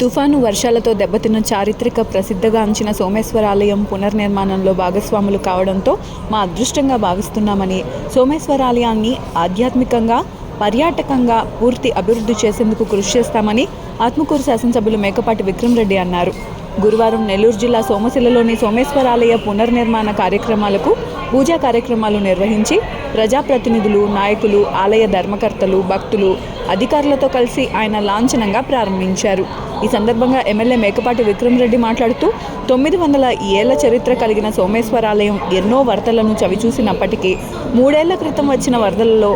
తుఫాను వర్షాలతో దెబ్బతిన్న చారిత్రక ప్రసిద్ధగాంచిన సోమేశ్వర ఆలయం పునర్నిర్మాణంలో భాగస్వాములు కావడంతో మా అదృష్టంగా భావిస్తున్నామని సోమేశ్వర ఆలయాన్ని ఆధ్యాత్మికంగా పర్యాటకంగా పూర్తి అభివృద్ధి చేసేందుకు కృషి చేస్తామని ఆత్మకూరు శాసనసభ్యులు మేకపాటి విక్రమరెడ్డి అన్నారు. గురువారం నెల్లూరు జిల్లా సోమశిలలోని సోమేశ్వర ఆలయ పునర్నిర్మాణ కార్యక్రమాలకు పూజా కార్యక్రమాలు నిర్వహించి ప్రజాప్రతినిధులు నాయకులు ఆలయ ధర్మకర్తలు భక్తులు అధికారులతో కలిసి ఆయన లాంఛనంగా ప్రారంభించారు. ఈ సందర్భంగా ఎమ్మెల్యే మేకపాటి విక్రమరెడ్డి మాట్లాడుతూ తొమ్మిది వందల ఏళ్ళ చరిత్ర కలిగిన సోమేశ్వరాలయం ఎన్నో వరదలను చవిచూసినప్పటికీ మూడేళ్ళ క్రితం వచ్చిన వరదలలో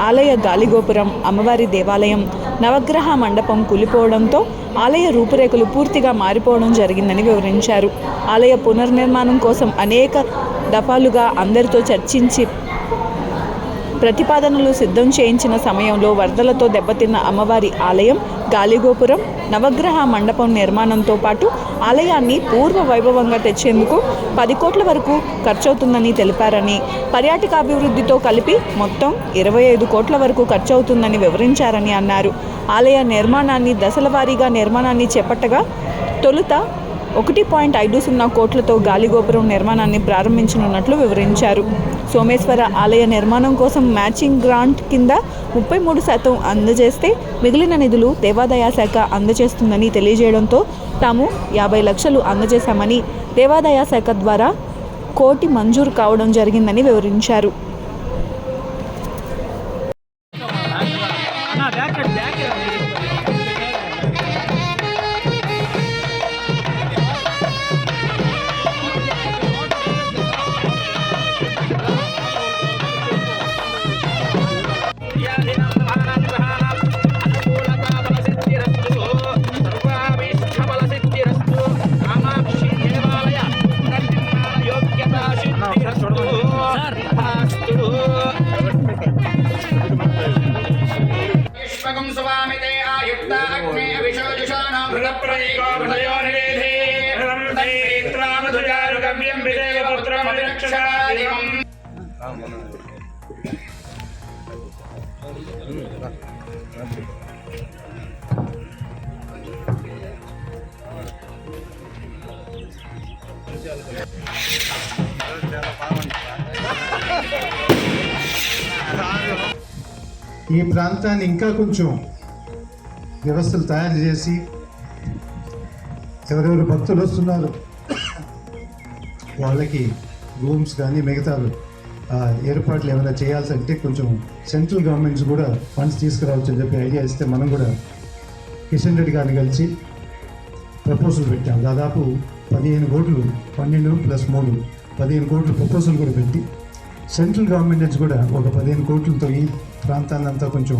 ఆలయ గాలిగోపురం అమ్మవారి దేవాలయం నవగ్రహ మండపం కూలిపోవడంతో ఆలయ రూపురేఖలు పూర్తిగా మారిపోవడం జరిగిందని వివరించారు. ఆలయ పునర్నిర్మాణం కోసం అనేక దఫాలుగా అందరితో చర్చించి ప్రతిపాదనలు సిద్ధం చేయించిన సమయంలో వరదలతో దెబ్బతిన్న అమ్మవారి ఆలయం గాలిగోపురం నవగ్రహ మండపం నిర్మాణంతో పాటు ఆలయాన్ని పూర్వ వైభవంగా తెచ్చేందుకు పది కోట్ల వరకు ఖర్చవుతుందని తెలిపారని పర్యాటకాభివృద్ధితో కలిపి మొత్తం ఇరవై ఐదు కోట్ల వరకు ఖర్చవుతుందని వివరించారని అన్నారు. ఆలయ నిర్మాణాన్ని దశల వారీగా నిర్మాణాన్ని చేపట్టగా తొలుత ఒకటి పాయింట్ ఐదు సున్నా కోట్లతో గాలిగోపురం నిర్మాణాన్ని ప్రారంభించనున్నట్లు వివరించారు. సోమేశ్వర ఆలయ నిర్మాణం కోసం మ్యాచింగ్ గ్రాంట్ కింద ముప్పై మూడు శాతం అందజేస్తే మిగిలిన నిధులు దేవాదాయ శాఖ అందజేస్తుందని తెలియజేయడంతో తాము యాభై లక్షలు అందజేశామని దేవాదాయ శాఖ ద్వారా కోటి మంజూరు కావడం జరిగిందని వివరించారు. తన్నేత్రామధుజారుగవ్యం విదేవ పుత్రమభిరక్షణాదివం ఈ ప్రాంతాన్ని ఇంకా కొంచెం వ్యవస్థలు తయారు చేసి ఎవరెవరు భక్తులు వస్తున్నారు వాళ్ళకి రూమ్స్ కానీ మిగతా ఏర్పాట్లు ఏమైనా చేయాల్సి అంటే కొంచెం సెంట్రల్ గవర్నమెంట్స్ కూడా ఫండ్స్ తీసుకురావచ్చు అని చెప్పి ఐడియా ఇస్తే మనం కూడా కిషన్ రెడ్డి గారిని కలిసి ప్రపోజల్ పెట్టాం. దాదాపు పదిహేను కోట్లు పన్నెండు ప్లస్ మూడు పదిహేను కోట్లు ప్రపోజల్ కూడా పెట్టి సెంట్రల్ గవర్నమెంట్ నుంచి కూడా ఒక పదిహేను కోట్లతో ఈ ప్రాంతాన్ని అంతా కొంచెం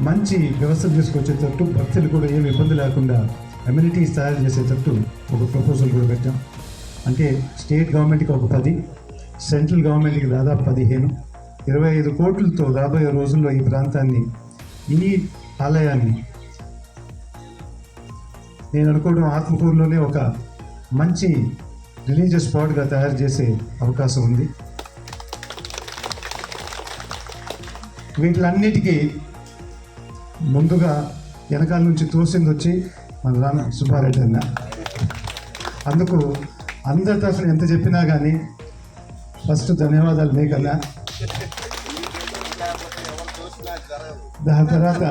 మంచి వ్యవస్థ తీసుకొచ్చేటట్టు భక్తులు కూడా ఏమి ఇబ్బంది లేకుండా అమ్యూనిటీస్ తయారు చేసేటట్టు ఒక ప్రపోజల్ కూడా పెట్టాం. అంటే స్టేట్ గవర్నమెంట్కి ఒక పది సెంట్రల్ గవర్నమెంట్కి దాదాపు పదిహేను ఇరవై ఐదు కోట్లతో రాబోయే రోజుల్లో ఈ ప్రాంతాన్ని ఈ ఆలయాన్ని నేను అనుకోవడం ఆత్మకూరులోనే ఒక మంచి రిలీజియస్ స్పాట్గా తయారు చేసే అవకాశం ఉంది. వీటిలన్నిటికీ ముందుగా వెనకాల నుంచి తోసింది వచ్చి మన రామ సుబ్బారెడ్డి అన్న అందుకు అందరి తరఫున ఎంత చెప్పినా కానీ ఫస్ట్ ధన్యవాదాలు మీకన్నా. దాని తర్వాత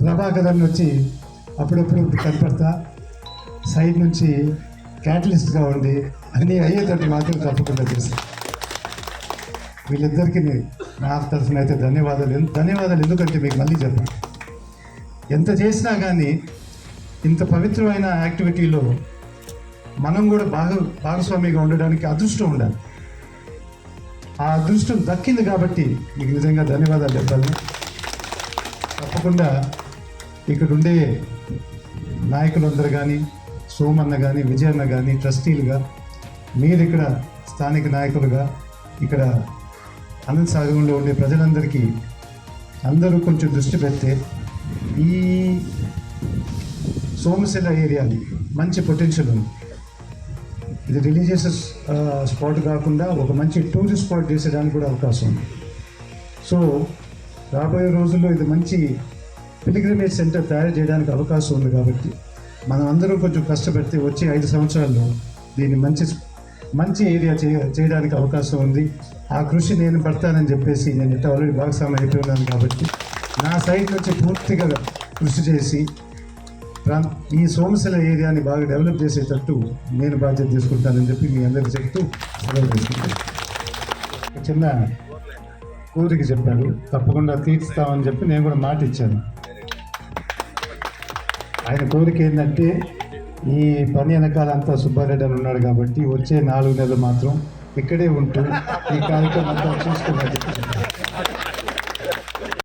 ప్రభాకర్ అన్న వచ్చి అప్పుడప్పుడు కనపడతా. సైడ్ నుంచి క్యాటలిస్ట్గా ఉండి అన్నీ అయ్యేటట్టు మాత్రం తప్పకుండా చేస్తాను వీళ్ళిద్దరికీ నా తరఫున అయితే ధన్యవాదాలు. ధన్యవాదాలు ఎందుకంటే మీకు మళ్ళీ చెప్పాను. ఎంత చేసినా కానీ ఇంత పవిత్రమైన యాక్టివిటీలో మనం కూడా భాగ భాగస్వామిగా ఉండడానికి అదృష్టం ఉండాలి. ఆ అదృష్టం దక్కింది కాబట్టి మీకు నిజంగా ధన్యవాదాలు చెప్పాలి. తప్పకుండా ఇక్కడ ఉండే నాయకులందరూ కానీ సోమన్న కానీ విజయన్న కానీ ట్రస్టీలుగా మీరు ఇక్కడ స్థానిక నాయకులుగా ఇక్కడ అనంత సాగరంలో ఉండే ప్రజలందరికీ అందరూ కొంచెం దృష్టి పెడితే ఈ సోమశిల ఏరియా మంచి పొటెన్షియల్ ఉంది. ఇది రిలీజియస్ స్పాట్ కాకుండా ఒక మంచి టూరిస్ట్ స్పాట్ చేసేదానికి కూడా అవకాశం ఉంది. సో రాబోయే రోజుల్లో ఇది మంచి పిలిగ్రిమేజ్ సెంటర్ తయారు చేయడానికి అవకాశం ఉంది కాబట్టి మనం అందరూ కొంచెం కష్టపడితే వచ్చే ఐదు సంవత్సరాల్లో దీన్ని మంచి మంచి ఏరియా చేయ చేయడానికి అవకాశం ఉంది. ఆ కృషి నేను పడతానని చెప్పేసి నేను ఇట్లా ఆల్రెడీ భాగస్వామి అయిపోయి ఉన్నాను కాబట్టి నా సైడ్ నుంచి పూర్తిగా కృషి చేసి ఈ సోమశిల ఏరియాని బాగా డెవలప్ చేసేటట్టు నేను బాధ్యత తీసుకుంటానని చెప్పి మీ అందరికీ చెప్తూ సెలవు తీసుకుంటాను. చిన్న కోరిక చెప్పాడు తప్పకుండా తీర్చుతామని చెప్పి నేను కూడా మాట ఇచ్చాను. ఆయన కోరిక ఏంటంటే ఈ పని వెనకాల అంతా సుబ్బారెడ్డి అని ఉన్నాడు కాబట్టి వచ్చే నాలుగు నెలలు మాత్రం ఇక్కడే ఉంటూ ఈ కార్యక్రమం అంతా చూసుకున్నట్టు